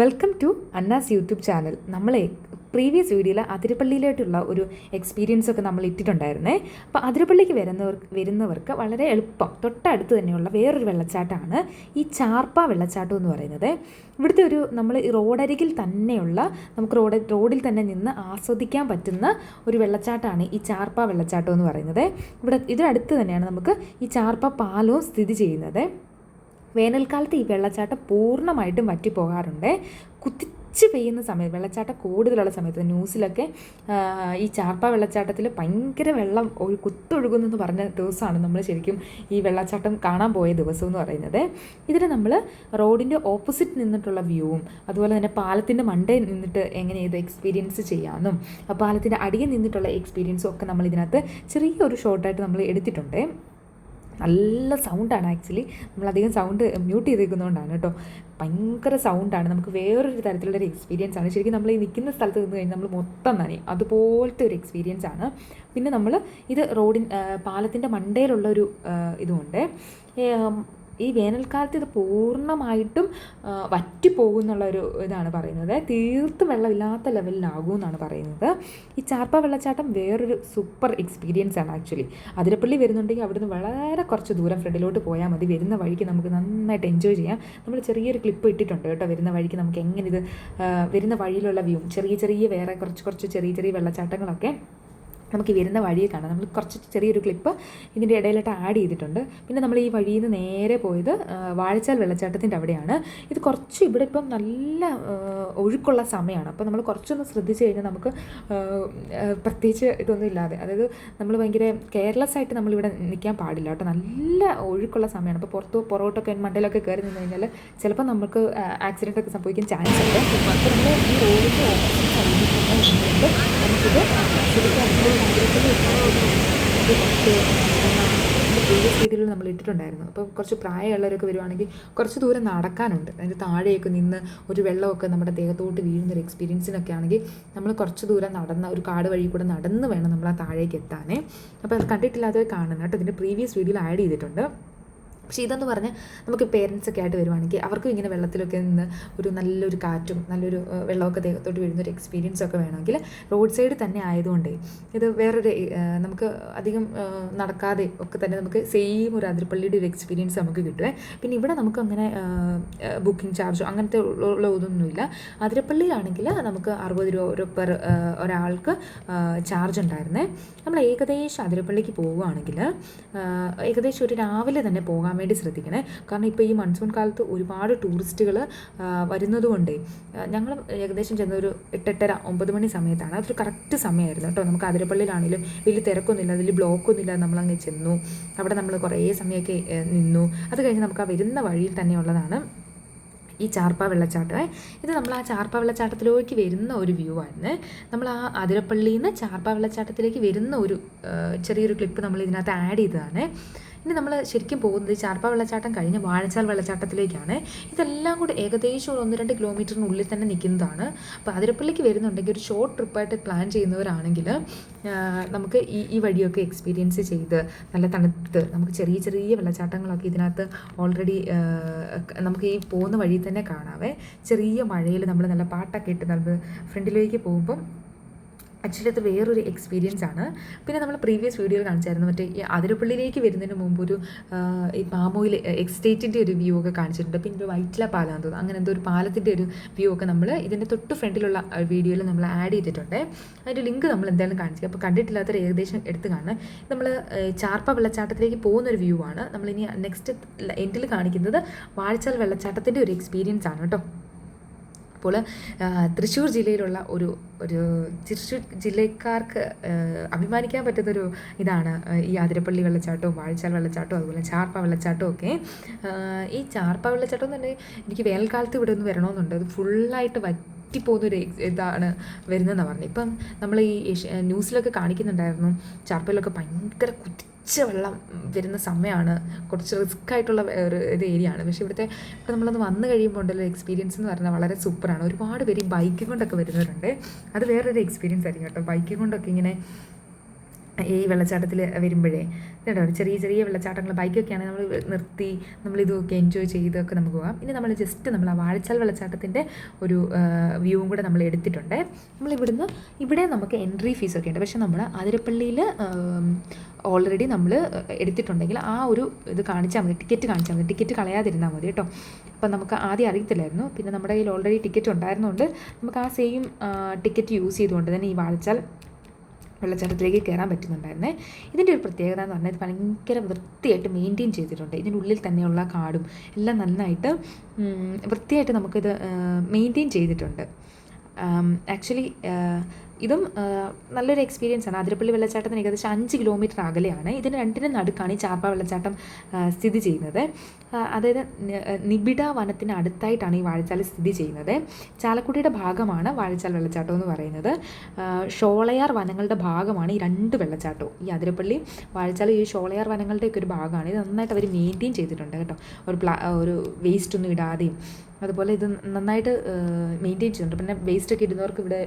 Welcome to Anna's YouTube channel നമ്മളെ previous വീഡിയോയിൽ അതിരപ്പള്ളിയിലായിട്ടുള്ള ഒരു എക്സ്പീരിയൻസ് ഒക്കെ നമ്മൾ ഇട്ടിട്ടുണ്ടായിരുന്നേ. അപ്പോൾ അതിരപ്പള്ളിക്ക് വരുന്നവർ വരുന്നവർക്ക് വളരെ എളുപ്പം. തൊട്ടടുത്ത് തന്നെയുള്ള വേറൊരു വെള്ളച്ചാട്ടമാണ് ഈ ചാർപ്പ വെള്ളച്ചാട്ടം എന്ന് പറയുന്നത്. ഇവിടുത്തെ ഒരു നമ്മൾ ഈ റോഡരികിൽ തന്നെയുള്ള നമുക്ക് റോഡ് റോഡിൽ തന്നെ നിന്ന് ആസ്വദിക്കാൻ പറ്റുന്ന ഒരു വെള്ളച്ചാട്ടമാണ് ഈ ചാർപ്പ വെള്ളച്ചാട്ടം എന്ന് പറയുന്നത്. ഇവിടെ ഇതിനടുത്ത് തന്നെയാണ് നമുക്ക് ഈ ചാർപ്പ പാലവും സ്ഥിതി ചെയ്യുന്നത്. വേനൽക്കാലത്ത് ഈ വെള്ളച്ചാട്ടം പൂർണമായിട്ടും വറ്റിപ്പോകാറുണ്ട്. കുത്തി ഉച്ച പെയ്യുന്ന സമയത്ത് വെള്ളച്ചാട്ടം കൂടുതലുള്ള സമയത്ത് ന്യൂസിലൊക്കെ ഈ ചാർപ്പ വെള്ളച്ചാട്ടത്തിൽ ഭയങ്കര വെള്ളം ഒരു കുത്തൊഴുകുന്നെന്ന് പറഞ്ഞ ദിവസമാണ് നമ്മൾ ശരിക്കും ഈ വെള്ളച്ചാട്ടം കാണാൻ പോയ ദിവസം എന്ന് പറയുന്നത്. ഇതിൽ നമ്മൾ റോഡിന്റെ ഓപ്പോസിറ്റ് നിന്നിട്ടുള്ള വ്യൂവും അതുപോലെ തന്നെ പാലത്തിന്റെ മണ്ടയിൽ നിന്നിട്ട് എങ്ങനെ ഇത് എക്സ്പീരിയൻസ് ചെയ്യാമെന്നും പാലത്തിന്റെ അടിയിൽ നിന്നിട്ടുള്ള എക്സ്പീരിയൻസും ഒക്കെ നമ്മൾ ഇതിനകത്ത് ചെറിയൊരു ഷോർട്ടായിട്ട് നമ്മൾ എടുത്തിട്ടുണ്ട്. നല്ല സൗണ്ടാണ് ആക്ച്വലി നമ്മളധികം സൗണ്ട് മ്യൂട്ട് ചെയ്തേക്കുന്നതുകൊണ്ടാണ് കേട്ടോ. ഭയങ്കര സൗണ്ടാണ് നമുക്ക് വേറൊരു തരത്തിലുള്ള ഒരു എക്സ്പീരിയൻസ് ആണ്. ശരിക്കും നമ്മൾ ഈ നിൽക്കുന്ന സ്ഥലത്ത് നിന്ന് കഴിഞ്ഞാൽ നമ്മൾ മൊത്തം നനയും. അതുപോലത്തെ ഒരു എക്സ്പീരിയൻസ് ആണ്. പിന്നെ നമ്മൾ ഇത് റോഡിൻ പാലത്തിന്റെ മണ്ടയിലുള്ള ഒരു ഇതുമുണ്ട് ഈ വേനൽക്കാലത്ത് ഇത് പൂർണമായിട്ടും വറ്റിപ്പോകുന്നുള്ളൊരു ഇതാണ് പറയുന്നത്. തീർത്തും വെള്ളമില്ലാത്ത ലെവലിലാകും എന്നാണ് പറയുന്നത്. ഈ ചാർപ്പ വെള്ളച്ചാട്ടം വേറൊരു സൂപ്പർ എക്സ്പീരിയൻസ് ആണ് ആക്ച്വലി. അതിരപ്പള്ളി വരുന്നുണ്ടെങ്കിൽ അവിടുന്ന് വളരെ കുറച്ച് ദൂരം ഫ്രണ്ടിലോട്ട് പോയാൽ മതി. വരുന്ന വഴിക്ക് നമുക്ക് നന്നായിട്ട് എൻജോയ് ചെയ്യാം. നമ്മൾ ചെറിയൊരു ക്ലിപ്പ് ഇട്ടിട്ടുണ്ട് കേട്ടോ. വരുന്ന വഴിക്ക് നമുക്ക് എങ്ങനെ ഇത് വരുന്ന വഴിയിലുള്ള വ്യൂ ചെറിയ ചെറിയ വേറെ കുറച്ച് കുറച്ച് ചെറിയ ചെറിയ വെള്ളച്ചാട്ടങ്ങളൊക്കെ. നമുക്ക് വരുന്ന വഴിയെ കാണാം. നമ്മൾ കുറച്ച് ചെറിയൊരു ക്ലിപ്പ് ഇതിന്റെ ഇടയിലോട്ട് ആഡ് ചെയ്തിട്ടുണ്ട്. പിന്നെ നമ്മൾ ഈ വഴിയിൽ നിന്ന് നേരെ പോയത് വാഴച്ചാൽ വെള്ളച്ചാട്ടത്തിന്റെ അവിടെയാണ്. ഇത് കുറച്ച് ഇവിടെ ഇപ്പം നല്ല ഒഴുക്കുള്ള സമയമാണ് അപ്പോൾ നമ്മൾ കുറച്ചൊന്ന് ശ്രദ്ധിച്ചു കഴിഞ്ഞാൽ നമുക്ക് പ്രത്യേകിച്ച് ഇതൊന്നും ഇല്ലാതെ അതായത് നമ്മൾ ഭയങ്കര കെയർലെസ് ആയിട്ട് നമ്മളിവിടെ നിൽക്കാൻ പാടില്ല കേട്ടോ. നല്ല ഒഴുക്കുള്ള സമയമാണ് അപ്പോൾ പുറത്ത് പുറകോട്ടൊക്കെ മണ്ടയിലൊക്കെ കയറി നിന്ന് കഴിഞ്ഞാൽ ചിലപ്പോൾ നമുക്ക് ആക്സിഡന്റ് ഒക്കെ സംഭവിക്കാൻ ചാൻസ് ഉണ്ട്. നമ്മൾ ഈ റോഡിന്റെ ഓപ്പോസിറ്റ് നിന്നുകൊണ്ട് നമുക്കിത് പ്രീവിയസ് രീതിയിൽ നമ്മൾ ഇട്ടിട്ടുണ്ടായിരുന്നു. അപ്പോൾ കുറച്ച് പ്രായമുള്ളവരൊക്കെ വരുവാണെങ്കിൽ കുറച്ച് ദൂരം നടക്കാനുണ്ട്. അതിന്റെ താഴെയൊക്കെ നിന്ന് ഒരു വെള്ളമൊക്കെ നമ്മുടെ ദേഹത്തോട്ട് വീഴുന്ന ഒരു എക്സ്പീരിയൻസിനൊക്കെ ആണെങ്കിൽ നമ്മൾ കുറച്ച് ദൂരം നടന്ന ഒരു കാട് വഴി കൂടെ നടന്ന് വേണം നമ്മൾ ആ താഴേക്ക് എത്താനേ. അപ്പോൾ അത് കണ്ടിട്ടില്ലാത്തവർ കാണണം കേട്ടോ. ഇതിന്റെ പ്രീവിയസ് വീഡിയോയിൽ ആഡ് ചെയ്തിട്ടുണ്ട്. പക്ഷേ ഇതെന്ന് പറഞ്ഞാൽ നമുക്ക് പേരൻസ് ഒക്കെ ആയിട്ട് വരുവാണെങ്കിൽ അവർക്കും ഇങ്ങനെ വെള്ളത്തിലൊക്കെ നിന്ന് ഒരു നല്ലൊരു കാറ്റും നല്ലൊരു വെള്ളമൊക്കെ ദേഹത്തോട്ട് വീഴുന്ന ഒരു എക്സ്പീരിയൻസ് ഒക്കെ വേണമെങ്കിൽ റോഡ് സൈഡ് തന്നെ ആയതുകൊണ്ടേ ഇത് വേറൊരു നമുക്ക് അധികം നടക്കാതെ ഒക്കെ തന്നെ നമുക്ക് സെയിം ഒരു അതിരപ്പള്ളിയുടെ ഒരു എക്സ്പീരിയൻസ് നമുക്ക് കിട്ടുമേ പിന്നെ ഇവിടെ നമുക്ക് അങ്ങനെ ബുക്കിംഗ് ചാർജോ അങ്ങനത്തെ ഉള്ള- ഇതൊന്നുമില്ല. അതിരപ്പള്ളിയിലാണെങ്കിൽ നമുക്ക് അറുപത് രൂപ പെർ ഒരാൾക്ക് ചാർജ് ഉണ്ടായിരുന്നേ. നമ്മൾ ഏകദേശം അതിരപ്പള്ളിക്ക് പോവുകയാണെങ്കിൽ ഏകദേശം ഒരു രാവിലെ തന്നെ പോകാൻ വേണ്ടി ശ്രദ്ധിക്കണേ. കാരണം ഇപ്പോൾ ഈ മൺസൂൺ കാലത്ത് ഒരുപാട് ടൂറിസ്റ്റുകൾ വരുന്നതുകൊണ്ട് ഞങ്ങൾ ഏകദേശം ചെന്ന ഒരു എട്ടെട്ടര ഒമ്പത് മണി സമയത്താണ്. അതൊരു കറക്റ്റ് സമയമായിരുന്നു കേട്ടോ. നമുക്ക് അതിരപ്പള്ളിയിലാണെങ്കിലും വലിയ തിരക്കൊന്നുമില്ല അതിൽ ബ്ലോക്കൊന്നുമില്ല നമ്മളങ്ങ് ചെന്നു. അവിടെ നമ്മൾ കുറേ സമയമൊക്കെ നിന്നു. അത് കഴിഞ്ഞ് നമുക്ക് ആ വരുന്ന വഴിയിൽ തന്നെയുള്ളതാണ് ഈ ചാർപ്പ വെള്ളച്ചാട്ടമേ ഇത് നമ്മൾ ആ ചാർപ്പ വെള്ളച്ചാട്ടത്തിലേക്ക് വരുന്ന ഒരു വ്യൂ ആയിരുന്നു. നമ്മൾ ആ അതിരപ്പള്ളിയിൽ നിന്ന് ചാർപ്പ വെള്ളച്ചാട്ടത്തിലേക്ക് വരുന്ന ഒരു ചെറിയൊരു ക്ലിപ്പ് നമ്മൾ ഇതിനകത്ത് ആഡ് ചെയ്തതാണ്. ഇനി നമ്മൾ ശരിക്കും പോകുന്നത് ചാർപ്പ വെള്ളച്ചാട്ടം കഴിഞ്ഞ് വാഴച്ചാൽ വെള്ളച്ചാട്ടത്തിലേക്കാണ്. ഇതെല്ലാം കൂടി ഏകദേശം ഒരു ഒന്ന് രണ്ട് കിലോമീറ്ററിനുള്ളിൽ തന്നെ നിൽക്കുന്നതാണ്. അപ്പോൾ അതിരപ്പള്ളിക്ക് വരുന്നുണ്ടെങ്കിൽ ഒരു ഷോർട്ട് ട്രിപ്പായിട്ട് പ്ലാൻ ചെയ്യുന്നവരാണെങ്കിൽ നമുക്ക് ഈ ഈ വഴിയൊക്കെ എക്സ്പീരിയൻസ് ചെയ്ത് നല്ല തണുത്ത് നമുക്ക് ചെറിയ ചെറിയ വെള്ളച്ചാട്ടങ്ങളൊക്കെ ഇതിനകത്ത് ഓൾറെഡി നമുക്ക് ഈ പോകുന്ന വഴി തന്നെ കാണാവേ. ചെറിയ മഴയിൽ നമ്മൾ നല്ല പാട്ടൊക്കെ ഇട്ട് നമ്മൾ ഫ്രണ്ടിലേക്ക് പോകുമ്പം ആക്ച്വലി അത് വേറൊരു എക്സ്പീരിയൻസ് ആണ്. പിന്നെ നമ്മൾ പ്രീവിയസ് വീഡിയോയിൽ കാണിച്ചായിരുന്നു. മറ്റേ ഈ അതിരപ്പള്ളിയിലേക്ക് വരുന്നതിന് മുമ്പ് ഒരു ഈ പാമോയിൽ എക്സ്റ്റേറ്റിന്റെ ഒരു വ്യൂ ഒക്കെ കാണിച്ചിട്ടുണ്ട്. പിന്നെ ഒരു വൈറ്റില പാലം തോന്നുന്നു. അങ്ങനെ എന്തോ ഒരു പാലത്തിന്റെ ഒരു വ്യൂ ഒക്കെ നമ്മൾ ഇതിന്റെ തൊട്ട് ഫ്രണ്ടിലുള്ള വീഡിയോയിൽ നമ്മൾ ആഡ് ചെയ്തിട്ടുണ്ട്. അതിന്റെ ലിങ്ക് നമ്മൾ എന്തായാലും കാണിച്ചു. അപ്പോൾ കണ്ടിട്ടില്ലാത്തവർ ഏകദേശം എടുത്ത് കാണുക നമ്മൾ ചാർപ്പ വെള്ളച്ചാട്ടത്തിലേക്ക് പോകുന്ന ഒരു വ്യൂ ആണ്. നമ്മളിനി നെക്സ്റ്റ് എൻഡിൽ കാണിക്കുന്നത് വാഴച്ചാൽ വെള്ളച്ചാട്ടത്തിന്റെ ഒരു എക്സ്പീരിയൻസ് ആണ് കേട്ടോ. അപ്പോൾ തൃശ്ശൂർ ജില്ലയിലുള്ള ഒരു ഒരു തൃശ്ശൂർ ജില്ലക്കാർക്ക് അഭിമാനിക്കാൻ പറ്റുന്നൊരു ഇതാണ് ഈ ആതിരപ്പള്ളി വെള്ളച്ചാട്ടവും വാഴച്ചാൽ വെള്ളച്ചാട്ടവും അതുപോലെ ചാർപ്പ വെള്ളച്ചാട്ടവും ഒക്കെ. ഈ ചാർപ്പ വെള്ളച്ചാട്ടം തന്നെ എനിക്ക് വേനൽക്കാലത്ത് ഇവിടെ ഒന്ന് വരണമെന്നുണ്ട്. അത് ഫുള്ളായിട്ട് വറ്റിപ്പോകുന്നൊരു ex- ഇതാണ് വരുന്നതെന്നാണ് പറഞ്ഞത്. ഇപ്പം നമ്മൾ ഈ ന്യൂസിലൊക്കെ കാണിക്കുന്നുണ്ടായിരുന്നു. ചാർപ്പയിലൊക്കെ ഭയങ്കര കുത്തി വെള്ളം വരുന്ന സമയമാണ് കുറച്ച് റിസ്ക് ആയിട്ടുള്ള ഒരു ഇത് ആണ്. പക്ഷേ ഇവിടുത്തെ ഇപ്പം നമ്മളൊന്ന് വന്നു കഴിയുമ്പോൾ ഉണ്ടല്ലോ എക്സ്പീരിയൻസ് എന്ന് പറഞ്ഞാൽ വളരെ സൂപ്പറാണ് ഒരുപാട് പേര് ബൈക്ക് കൊണ്ടൊക്കെ വരുന്നവരുണ്ട്. അത് വേറൊരു എക്സ്പീരിയൻസ് ആയിരിക്കും കേട്ടോ. ബൈക്ക് കൊണ്ടൊക്കെ ഇങ്ങനെ ഈ വെള്ളച്ചാട്ടത്തിൽ വരുമ്പോഴേ. കേട്ടോ ചെറിയ ചെറിയ വെള്ളച്ചാട്ടങ്ങൾ ബൈക്കൊക്കെ ആണെങ്കിൽ നമ്മൾ നിർത്തി നമ്മൾ ഇതൊക്കെ എൻജോയ് ചെയ്തൊക്കെ നമുക്ക് പോകാം. ഇനി നമ്മൾ ജസ്റ്റ് നമ്മൾ ആ വാഴച്ചാൽ വെള്ളച്ചാട്ടത്തിന്റെ ഒരു വ്യൂവും കൂടെ നമ്മൾ എടുത്തിട്ടുണ്ട്. നമ്മൾ ഇവിടുന്ന് ഇവിടെ നമുക്ക് എൻട്രി ഫീസൊക്കെ ഉണ്ട്. പക്ഷേ നമ്മൾ അതിരപ്പള്ളിയിൽ ഓൾറെഡി നമ്മൾ എടുത്തിട്ടുണ്ടെങ്കിൽ ആ ഒരു ഇത് കാണിച്ചാൽ മതി ടിക്കറ്റ് കാണിച്ചാൽ മതി. ടിക്കറ്റ് കളയാതിരുന്നാൽ മതി കേട്ടോ. അപ്പം നമുക്ക് ആദ്യം അറിയത്തില്ലായിരുന്നു. പിന്നെ നമ്മുടെ കയ്യിൽ ഓൾറെഡി ടിക്കറ്റ് ഉണ്ടായിരുന്നുകൊണ്ട് നമുക്ക് ആ സെയിം ടിക്കറ്റ് യൂസ് ചെയ്തുകൊണ്ട് തന്നെ ഈ വാഴച്ചാൽ വെള്ളച്ചാട്ടത്തിലേക്ക് കയറാൻ പറ്റുന്നുണ്ടായിരുന്നേ. ഇതിന്റെ ഒരു പ്രത്യേകത എന്ന് പറഞ്ഞാൽ ഇത് ഭയങ്കര വൃത്തിയായിട്ട് മെയിന്റെയിൻ ചെയ്തിട്ടുണ്ട്. ഇതിന്റെ ഉള്ളിൽ തന്നെയുള്ള കാടും എല്ലാം നന്നായിട്ട് വൃത്തിയായിട്ട് നമുക്കിത് മെയിന്റെയിൻ ചെയ്തിട്ടുണ്ട്. ആക്ച്വലി ഇതും നല്ലൊരു എക്സ്പീരിയൻസ് ആണ്. അതിരപ്പള്ളി വെള്ളച്ചാട്ടത്തിന് ഏകദേശം അഞ്ച് കിലോമീറ്റർ അകലെയാണ്. ഇതിന് രണ്ടിനും നടുക്കാണ് ഈ ചാർപ്പ വെള്ളച്ചാട്ടം സ്ഥിതി ചെയ്യുന്നത്. അതായത് നിബിഡ വനത്തിന് അടുത്തായിട്ടാണ് ഈ വാഴച്ചാൽ സ്ഥിതി ചെയ്യുന്നത്. ചാലക്കുടിയുടെ ഭാഗമാണ് വാഴച്ചാൽ വെള്ളച്ചാട്ടം എന്ന് പറയുന്നത്. ഷോളയാർ വനങ്ങളുടെ ഭാഗമാണ് ഈ രണ്ട് വെള്ളച്ചാട്ടവും. ഈ അതിരപ്പള്ളി വാഴച്ചാൽ ഈ ഷോളയാർ വനങ്ങളുടെയൊക്കെ ഒരു ഭാഗമാണ്. ഇത് നന്നായിട്ട് അവർ മെയിന്റെയിൻ ചെയ്തിട്ടുണ്ട് കേട്ടോ. ഒരു പ്ലാ ഒരു വേസ്റ്റ് ഒന്നും ഇടാതെയും അതുപോലെ ഇത് നന്നായിട്ട് മെയിന്റെയിൻ ചെയ്യുന്നുണ്ട് പിന്നെ വേസ്റ്റ് ഒക്കെ ഇടുന്നവർക്ക് ഇവിടെ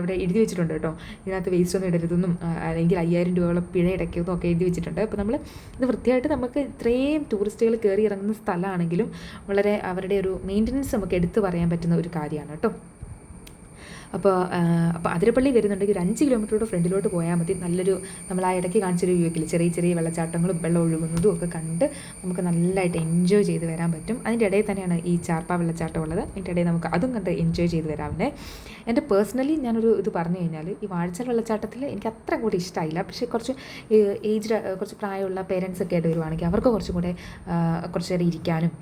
അവിടെ എഴുതി വെച്ചിട്ടുണ്ട് കേട്ടോ. ഇതിനകത്ത് വേസ്റ്റ് ഒന്നും ഇടരുതെന്നും അല്ലെങ്കിൽ അയ്യായിരം രൂപയോളം പിഴ ഇടയ്ക്കുന്നതും ഒക്കെ എഴുതി വെച്ചിട്ടുണ്ട്. അപ്പോൾ നമ്മൾ ഇത് വൃത്തിയായിട്ട് നമുക്ക് ഇത്രയും ടൂറിസ്റ്റുകൾ കയറി ഇറങ്ങുന്ന സ്ഥലമാണെങ്കിലും വളരെ അവരുടെ ഒരു മെയിന്റനൻസ് നമുക്ക് എടുത്തു പറയാൻ പറ്റുന്ന ഒരു കാര്യമാണ് കേട്ടോ. അപ്പോൾ അപ്പോൾ അതിരപ്പള്ളി വരുന്നുണ്ടെങ്കിൽ ഒരു അഞ്ച് കിലോമീറ്ററോട് ഫ്രണ്ടിലോട്ട് പോയാൽ മതി. നല്ലൊരു നമ്മൾ ആ ഇടയ്ക്ക് കാണിച്ചൊരു വ്യൂക്കിൽ ചെറിയ ചെറിയ വെള്ളച്ചാട്ടങ്ങളും വെള്ളം ഒഴുകുന്നതും ഒക്കെ കണ്ട് നമുക്ക് നല്ലതായിട്ട് എൻജോയ് ചെയ്ത് വരാൻ പറ്റും. അതിന്റെ ഇടയിൽ തന്നെയാണ് ഈ ചാർപ്പ വെള്ളച്ചാട്ടം ഉള്ളത്. അതിന്റെ ഇടയിൽ നമുക്ക് അതും കണ്ട് എൻജോയ് ചെയ്ത് വരാവുന്നേ. എന്റെ പേഴ്സണലി ഞാനൊരു ഇത് പറഞ്ഞു കഴിഞ്ഞാൽ ഈ വാഴച്ചാൽ വെള്ളച്ചാട്ടത്തിൽ എനിക്ക് അത്ര കൂടി ഇഷ്ടമായില്ല പക്ഷേ കുറച്ച് ഏജ് കുറച്ച് പ്രായമുള്ള പേരൻസ് ഒക്കെ ആയിട്ട് വരുവാണെങ്കിൽ അവർക്ക് കുറച്ചും കൂടെ കുറച്ച് നേരം ഇരിക്കാനും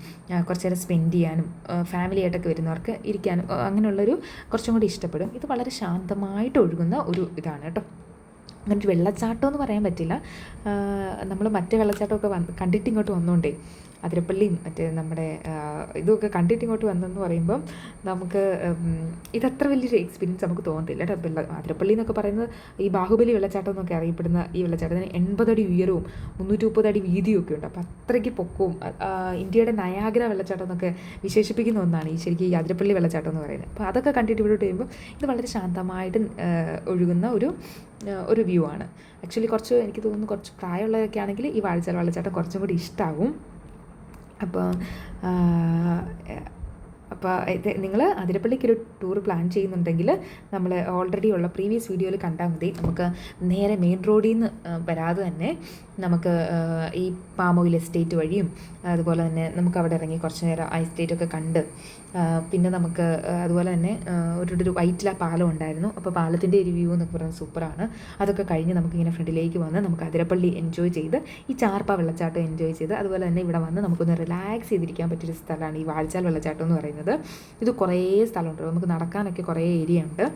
കുറച്ച് നേരം സ്പെൻഡ് ചെയ്യാനും ഫാമിലി ആയിട്ടൊക്കെ വരുന്നവർക്ക് ഇരിക്കാനും അങ്ങനെയുള്ളൊരു കുറച്ചും കൂടി ഇഷ്ടപ്പെടും. ഇഷ്ടപ്പെടും ഇത് വളരെ ശാന്തമായിട്ട് ഒഴുകുന്ന ഒരു ഇതാണ് കേട്ടോ. അങ്ങനെ ഒരു വെള്ളച്ചാട്ടം എന്ന് പറയാൻ പറ്റില്ല. നമ്മൾ മറ്റേ വെള്ളച്ചാട്ടമൊക്കെ വന്ന് കണ്ടിട്ട് ഇങ്ങോട്ട് വന്നുകൊണ്ടേ അതിരപ്പള്ളിയും മറ്റേ നമ്മുടെ ഇതൊക്കെ കണ്ടിട്ട് ഇങ്ങോട്ട് വന്നെന്ന് പറയുമ്പം നമുക്ക് ഇതത്ര വലിയൊരു എക്സ്പീരിയൻസ് നമുക്ക് തോന്നത്തില്ല കേട്ടോ. അതിരപ്പള്ളി എന്നൊക്കെ പറയുന്നത് ഈ ബാഹുബലി വെള്ളച്ചാട്ടം എന്നൊക്കെ അറിയപ്പെടുന്ന ഈ വെള്ളച്ചാട്ടത്തിന് എൺപതടി ഉയരവും മുന്നൂറ്റി മുപ്പത് അടി വീതിയും ഒക്കെ ഉണ്ട്. അപ്പോൾ അത്രയ്ക്ക് പൊക്കവും ഇന്ത്യയുടെ നയാഗ്ര വെള്ളച്ചാട്ടം എന്നൊക്കെ വിശേഷിപ്പിക്കുന്ന ഒന്നാണ് ഈ ശരിക്കും ഈ അതിരപ്പള്ളി വെള്ളച്ചാട്ടം എന്ന് പറയുന്നത്. അപ്പോൾ അതൊക്കെ കണ്ടിട്ട് ഇവിടോട്ട് വരുമ്പോൾ ഇത് വളരെ ശാന്തമായിട്ട് ഒഴുകുന്ന ഒരു ഒരു വ്യൂ ആണ്. ആക്ച്വലി കുറച്ച് എനിക്ക് തോന്നുന്നു കുറച്ച് പ്രായമുള്ളതൊക്കെ ആണെങ്കിൽ ഈ വാഴച്ചാൽ വെള്ളച്ചാട്ടം കുറച്ചും കൂടി ഇഷ്ടമാവും അപ്പോൾ അപ്പോൾ ഇത് നിങ്ങൾ അതിരപ്പള്ളിക്ക് ഒരു ടൂർ പ്ലാൻ ചെയ്യുന്നുണ്ടെങ്കിൽ നമ്മൾ ഓൾറെഡി ഉള്ള പ്രീവിയസ് വീഡിയോയിൽ കണ്ടാൽ മതി. നമുക്ക് നേരെ മെയിൻ റോഡിൽ നിന്ന് വരാതെ തന്നെ നമുക്ക് ഈ പാമോയിൽ എസ്റ്റേറ്റ് വഴിയും അതുപോലെ തന്നെ നമുക്ക് അവിടെ ഇറങ്ങി കുറച്ച് നേരം ആ എസ്റ്റേറ്റ് ഒക്കെ കണ്ട് പിന്നെ നമുക്ക് അതുപോലെ തന്നെ ഒരു ഒരു വൈറ്റില പാലം ഉണ്ടായിരുന്നു. അപ്പോൾ പാലത്തിന്റെ ഒരു വ്യൂ എന്നൊക്കെ പറയുന്നത് സൂപ്പറാണ്. അതൊക്കെ കഴിഞ്ഞ് നമുക്ക് ഇങ്ങനെ ഫ്രണ്ടിലേക്ക് വന്ന് നമുക്ക് അതിരപ്പള്ളി എൻജോയ് ചെയ്ത് ഈ ചാർപ്പ വെള്ളച്ചാട്ടം എൻജോയ് ചെയ്ത് അതുപോലെ തന്നെ ഇവിടെ വന്ന് നമുക്കൊന്ന് റിലാക്സ് ചെയ്തിരിക്കാൻ പറ്റിയൊരു സ്ഥലമാണ് ഈ വാഴച്ചാൽ വെള്ളച്ചാട്ടം എന്ന് പറയുന്നത്. ഇത് കുറേ സ്ഥലമുണ്ട്. നമുക്ക് നടക്കാനൊക്കെ കുറേ ഏരിയ ഉണ്ട്.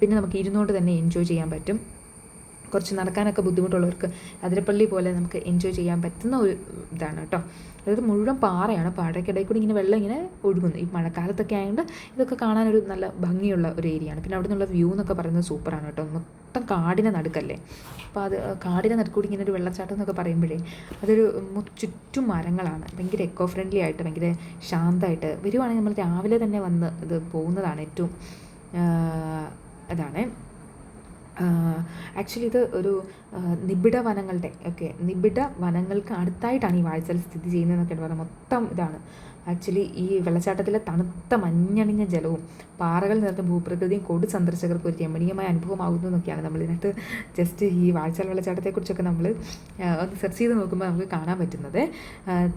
പിന്നെ നമുക്ക് ഇരുന്നുകൊണ്ട് തന്നെ എൻജോയ് ചെയ്യാൻ പറ്റും. കുറച്ച് നടക്കാനൊക്കെ ബുദ്ധിമുട്ടുള്ളവർക്ക് അതിരപ്പള്ളി പോലെ നമുക്ക് എൻജോയ് ചെയ്യാൻ പറ്റുന്ന ഒരു ഇതാണ് കേട്ടോ. അതായത് മുഴുവൻ പാറയാണ്. പാറയ്ക്കിടയിൽ കൂടി ഇങ്ങനെ വെള്ളം ഇങ്ങനെ ഒഴുകുന്നു. ഈ മഴക്കാലത്തൊക്കെ ആയതുകൊണ്ട് ഇതൊക്കെ കാണാനൊരു നല്ല ഭംഗിയുള്ള ഒരു ഏരിയയാണ്. പിന്നെ അവിടെ നിന്നുള്ള വ്യൂ എന്നൊക്കെ പറയുന്നത് സൂപ്പറാണ് കേട്ടോ. മൊത്തം കാടിനെ നടുക്കല്ലേ. അപ്പോൾ അത് കാടിനെ നടുക്കൂടി ഇങ്ങനെ ഒരു വെള്ളച്ചാട്ടം എന്നൊക്കെ പറയുമ്പോഴേ അതൊരു ചുറ്റും മരങ്ങളാണ്. ഭയങ്കര എക്കോ ഫ്രണ്ട്ലി ആയിട്ട് ഭയങ്കര ശാന്തമായിട്ട് വരുവാണെങ്കിൽ നമ്മൾ രാവിലെ തന്നെ വന്ന് ഇത് പോകുന്നതാണ് ഏറ്റവും ഇതാണ്. ആക്ച്വലി ഇത് ഒരു നിബിഡ വനങ്ങളുടെ ഒക്കെ നിബിഡ വനങ്ങൾക്ക് അടുത്തായിട്ടാണ് ഈ വാഴച്ചാൽ സ്ഥിതി ചെയ്യുന്നതെന്നൊക്കെ പറയുന്നത് മൊത്തം ഇതാണ്. ആക്ച്വലി ഈ വെള്ളച്ചാട്ടത്തിലെ തണുത്ത മഞ്ഞണിഞ്ഞ ജലവും പാറകൾ നിറഞ്ഞ ഭൂപ്രകൃതിയും കൊടു സന്ദർശകർക്ക് ഒരു രമണീയമായ അനുഭവമാകുന്നു എന്നൊക്കെയാണ് നമ്മൾ ഇതിനകത്ത് ജസ്റ്റ് ഈ വാഴച്ചാൽ വെള്ളച്ചാട്ടത്തെക്കുറിച്ചൊക്കെ നമ്മൾ ഒന്ന് സെർച്ച് ചെയ്ത് നോക്കുമ്പോൾ നമുക്ക് കാണാൻ പറ്റുന്നത്.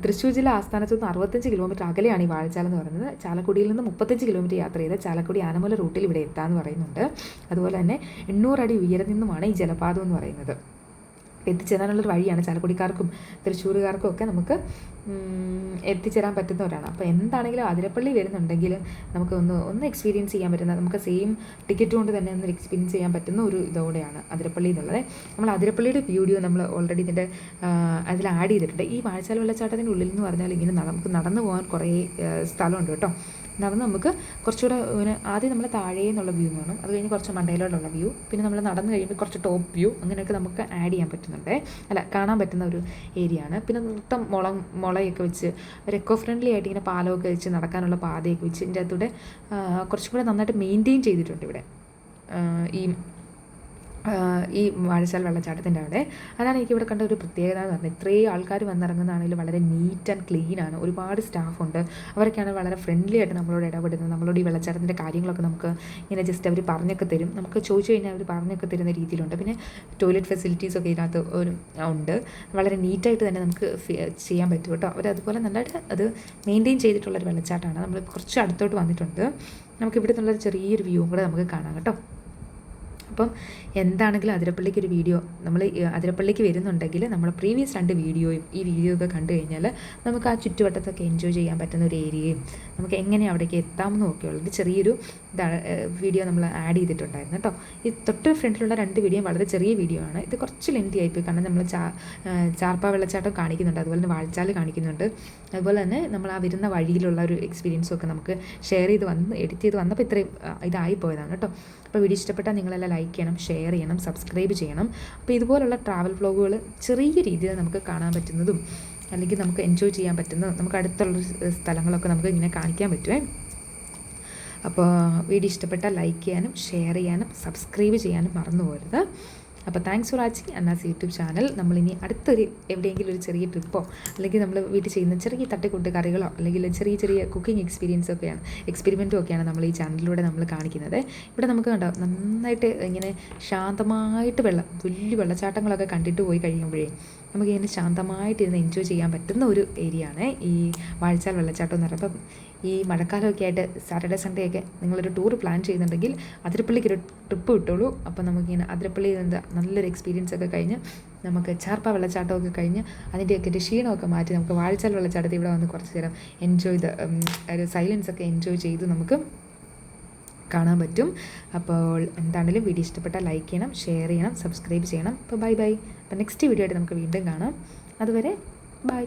തൃശ്ശൂർ ജില്ല ആസ്ഥാനത്ത് നിന്ന് അറുപത്തഞ്ച് കിലോമീറ്റർ അകലെയാണ് ഈ വാഴച്ചാൽ എന്ന് പറയുന്നത്. ചാലക്കുടിയിൽ നിന്ന് മുപ്പത്തഞ്ച് കിലോമീറ്റർ യാത്ര ചെയ്ത് ചാലക്കുടി ആനമല റൂട്ടിൽ ഇവിടെ എത്താമെന്ന് പറയുന്നുണ്ട്. അതുപോലെ തന്നെ എണ്ണൂറടി ഉയരം നിന്നുമാണ് ഈ ജലപാതം എന്ന് പറയുന്നത്. എത്തിച്ചേരാനുള്ളൊരു വഴിയാണ്. ചാലക്കുടിക്കാർക്കും തൃശ്ശൂരുകാർക്കും ഒക്കെ നമുക്ക് എത്തിച്ചേരാൻ പറ്റുന്നവരാണ് അപ്പോൾ എന്താണെങ്കിലും അതിരപ്പള്ളി വരുന്നുണ്ടെങ്കിൽ നമുക്ക് ഒന്ന് ഒന്ന് എക്സ്പീരിയൻസ് ചെയ്യാൻ പറ്റുന്ന നമുക്ക് സെയിം ടിക്കറ്റ് കൊണ്ട് തന്നെ ഒന്ന് എക്സ്പീരിയൻസ് ചെയ്യാൻ പറ്റുന്ന ഒരു ഇതോടെയാണ് അതിരപ്പള്ളി എന്നുള്ളത്. നമ്മൾ അതിരപ്പള്ളിയുടെ വീഡിയോ നമ്മൾ ഓൾറെഡി ഇതിന്റെ അതിൽ ആഡ് ചെയ്തിട്ടുണ്ട്. ഈ വാഴച്ചാൽ വെള്ളച്ചാട്ടത്തിന്റെ ഉള്ളിൽ എന്ന് പറഞ്ഞാൽ ഇങ്ങനെ നമുക്ക് നടന്നു പോകാൻ കുറേ സ്ഥലമുണ്ട് കേട്ടോ. നടന്ന് നമുക്ക് കുറച്ചുകൂടെ പിന്നെ ആദ്യം നമ്മൾ താഴേ നിന്നുള്ള വ്യൂ വേണം. അത് കഴിഞ്ഞ് കുറച്ച് മണ്ടയിലോട്ടുള്ള വ്യൂ പിന്നെ നമ്മൾ നടന്ന് കഴിയുമ്പോൾ കുറച്ച് ടോപ്പ് വ്യൂ അങ്ങനെയൊക്കെ നമുക്ക് ആഡ് ചെയ്യാൻ പറ്റുന്നുണ്ട്. അല്ല കാണാൻ പറ്റുന്ന ഒരു ഏരിയ ആണ്. പിന്നെ നൃത്തം മുള മുളയൊക്കെ വെച്ച് ഒരു എക്കോ ഫ്രണ്ട്ലി ആയിട്ട് ഇങ്ങനെ പാലമൊക്കെ വെച്ച് നടക്കാനുള്ള പാതയൊക്കെ വെച്ച് ഇതിന്റെ അകത്തൂടെ കുറച്ചും കൂടെ നന്നായിട്ട് മെയിന്റെയിൻ ചെയ്തിട്ടുണ്ട് ഇവിടെ. ഈ ഈ വാഴച്ചാൽ വെള്ളച്ചാട്ടത്തിന്റെ അവിടെ. അതാണ് എനിക്കിവിടെ കണ്ട ഒരു പ്രത്യേകത എന്ന് പറഞ്ഞാൽ ഇത്രയും ആൾക്കാർ വന്നിറങ്ങുന്നതാണെങ്കിലും വളരെ നീറ്റ് ആൻഡ് ക്ലീൻ ആണ്. ഒരുപാട് സ്റ്റാഫുണ്ട് അവരൊക്കെയാണ് വളരെ ഫ്രണ്ട്ലി ആയിട്ട് നമ്മളോട് ഇടപെടുന്നത്. നമ്മളോട് ഈ വെള്ളച്ചാട്ടത്തിന്റെ കാര്യങ്ങളൊക്കെ നമുക്ക് ഇങ്ങനെ ജസ്റ്റ് അവർ പറഞ്ഞൊക്കെ തരും. നമുക്ക് ചോദിച്ചു കഴിഞ്ഞാൽ അവർ പറഞ്ഞൊക്കെ തരുന്ന രീതിയിലുണ്ട്. പിന്നെ ടോയ്ലറ്റ് ഫെസിലിറ്റീസ് ഒക്കെ ഇതിനകത്ത് ഒരു ഉണ്ട്. വളരെ നീറ്റായിട്ട് തന്നെ നമുക്ക് ചെയ്യാൻ പറ്റും കേട്ടോ. അവർ അതുപോലെ നല്ലതായിട്ട് അത് മെയിന്റെയിൻ ചെയ്തിട്ടുള്ളൊരു വെള്ളച്ചാട്ടമാണ്. നമ്മൾ കുറച്ച് അടുത്തോട്ട് വന്നിട്ടുണ്ട്. നമുക്ക് ഇവിടെ നിന്നുള്ളൊരു ചെറിയൊരു വ്യൂ കൂടെ നമുക്ക് കാണാം കേട്ടോ. അപ്പം എന്താണെങ്കിലും അതിരപ്പള്ളിക്ക് ഒരു വീഡിയോ നമ്മൾ അതിരപ്പള്ളിക്ക് വരുന്നുണ്ടെങ്കിൽ നമ്മൾ പ്രീവിയസ് രണ്ട് വീഡിയോയും ഈ വീഡിയോ ഒക്കെ കണ്ടു കഴിഞ്ഞാൽ നമുക്ക് ആ ചുറ്റുവട്ടത്തൊക്കെ എൻജോയ് ചെയ്യാൻ പറ്റുന്ന ഒരു ഏരിയയും നമുക്ക് എങ്ങനെ അവിടേക്ക് എത്താമെന്നും ഒക്കെ ഉള്ളത് ചെറിയൊരു വീഡിയോ നമ്മൾ ആഡ് ചെയ്തിട്ടുണ്ടായിരുന്നു കേട്ടോ. ഈ തൊട്ട് ഫ്രണ്ടിലുള്ള രണ്ട് വീഡിയോ വളരെ ചെറിയ വീഡിയോ ആണ്. ഇത് കുറച്ച് ലെങ്തി ആയിപ്പോയി കാരണം നമ്മൾ ചാ ചാർപ്പ വെള്ളച്ചാട്ടം കാണിക്കുന്നുണ്ട്. അതുപോലെ തന്നെ വാഴച്ചാൽ കാണിക്കുന്നുണ്ട്. അതുപോലെ തന്നെ നമ്മൾ ആ വരുന്ന വഴിയിലുള്ള ഒരു എക്സ്പീരിയൻസും ഒക്കെ നമുക്ക് ഷെയർ ചെയ്ത് വന്ന് എഡിറ്റ് ചെയ്ത് വന്നപ്പോൾ ഇത്രയും ഇതായി പോയതാണ് കേട്ടോ. അപ്പോൾ വീഡിയോ ഇഷ്ടപ്പെട്ടാൽ നിങ്ങളെല്ലാം ലൈക്ക് ചെയ്യണം ഷെയർ ചെയ്യണം സബ്സ്ക്രൈബ് ചെയ്യണം. അപ്പോൾ ഇതുപോലുള്ള ട്രാവൽ വ്ളോഗുകൾ ചെറിയ രീതിയിൽ നമുക്ക് കാണാൻ പറ്റുന്നതും അല്ലെങ്കിൽ നമുക്ക് എൻജോയ് ചെയ്യാൻ പറ്റുന്ന നമുക്ക് അടുത്തുള്ള സ്ഥലങ്ങളൊക്കെ നമുക്ക് ഇങ്ങനെ കാണിക്കാൻ പറ്റുമേ അപ്പോൾ വീഡിയോ ഇഷ്ടപ്പെട്ടാൽ ലൈക്ക് ചെയ്യാനും ഷെയർ ചെയ്യാനും സബ്സ്ക്രൈബ് ചെയ്യാനും മറന്നു പോരുത് അപ്പോൾ thanks for watching Anna's YouTube channel നമ്മളിനി അടുത്തൊരു എവിടെയെങ്കിലും ഒരു ചെറിയ ട്രിപ്പോ അല്ലെങ്കിൽ നമ്മൾ വീട്ടിൽ ചെയ്യുന്ന ചെറിയ തട്ടിക്കൂട്ട് കറികളോ അല്ലെങ്കിൽ ചെറിയ ചെറിയ കുക്കിംഗ് എക്സ്പീരിയൻസ് ഒക്കെയാണ് എക്സ്പെരിമെന്റും ഒക്കെയാണ് നമ്മൾ ഈ ചാനലിലൂടെ നമ്മൾ കാണിക്കുന്നത്. ഇവിടെ നമുക്ക് കണ്ടോ നന്നായിട്ട് ഇങ്ങനെ ശാന്തമായിട്ട് വെള്ളം വലിയ വെള്ളച്ചാട്ടങ്ങളൊക്കെ കണ്ടിട്ട് പോയി കഴിയുമ്പോഴേ നമുക്കിങ്ങനെ ഇങ്ങനെ ശാന്തമായിട്ടിരുന്ന് എൻജോയ് ചെയ്യാൻ പറ്റുന്ന ഒരു ഏരിയ ആണ്. ഈ വാഴച്ചാൽ വെള്ളച്ചാട്ടം എന്ന് പറയുമ്പം ഈ മഴക്കാലമൊക്കെ ആയിട്ട് സാറ്റർഡേ സൺഡേ ഒക്കെ നിങ്ങളൊരു ടൂർ പ്ലാൻ ചെയ്യുന്നുണ്ടെങ്കിൽ അതിരപ്പള്ളിക്ക് ഒരു ട്രിപ്പ് കിട്ടുള്ളൂ. അപ്പോൾ നമുക്കിങ്ങനെ അതിരപ്പള്ളിയിൽ നിന്ന് നല്ലൊരു എക്സ്പീരിയൻസ് ഒക്കെ കഴിഞ്ഞ് നമുക്ക് ചാർപ്പ വെള്ളച്ചാട്ടമൊക്കെ കഴിഞ്ഞ് അതിന്റെയൊക്കെ ഒരു ക്ഷീണമൊക്കെ മാറ്റി നമുക്ക് വാഴച്ചാൽ വെള്ളച്ചാട്ടത്തിൽ ഇവിടെ വന്ന് കുറച്ച് നേരം എൻജോയ് ഒരു സൈലൻസ് ഒക്കെ എൻജോയ് ചെയ്ത് നമുക്ക് കാണാൻ പറ്റും. അപ്പോൾ എന്താണെങ്കിലും വീഡിയോ ഇഷ്ടപ്പെട്ടാൽ ലൈക്ക് ചെയ്യണം ഷെയർ ചെയ്യണം സബ്സ്ക്രൈബ് ചെയ്യണം. അപ്പോൾ ബൈ ബൈ അപ്പോൾ നെക്സ്റ്റ് വീഡിയോ ആയിട്ട് നമുക്ക് വീണ്ടും കാണാം. അതുവരെ ബൈ.